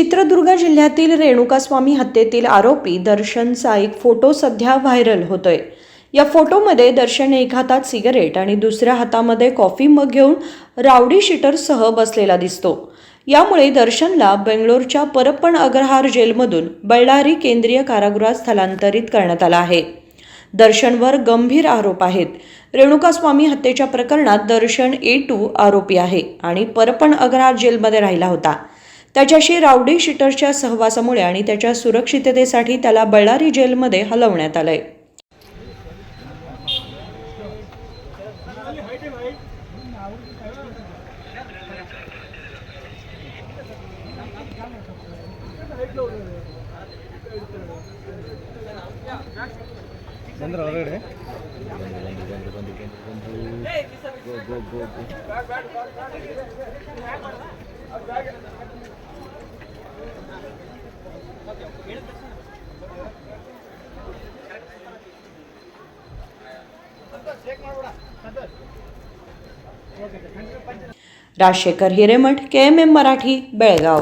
चित्रदुर्ग जिल्ह्यातील रेणुकास्वामी हत्येतील आरोपी दर्शनचा एक फोटो सध्या व्हायरल होतोय. या फोटोमध्ये दर्शन एक हातात सिगरेट आणि दुसऱ्या हातामध्ये कॉफी मग घेऊन रावडी शिटरसह बसलेला दिसतो. यामुळे दर्शनला बेंगलोरच्या परप्पण अग्रहार जेलमधून बळ्ळारी केंद्रीय कारागृहात स्थलांतरित करण्यात आलं आहे. दर्शनवर गंभीर आरोप आहेत. रेणुकास्वामी हत्येच्या प्रकरणात दर्शन ए टू आरोपी आहे आणि परपण अग्रहार जेलमध्ये राहिला होता. त्याच्याशी रावडी शिटर्सच्या सहवासामुळे आणि त्याच्या सुरक्षिततेसाठी त्याला बळ्ळारी जेलमध्ये हलवण्यात आलंय. Rajshekhar Hiremath K M M Marathi Belgaum.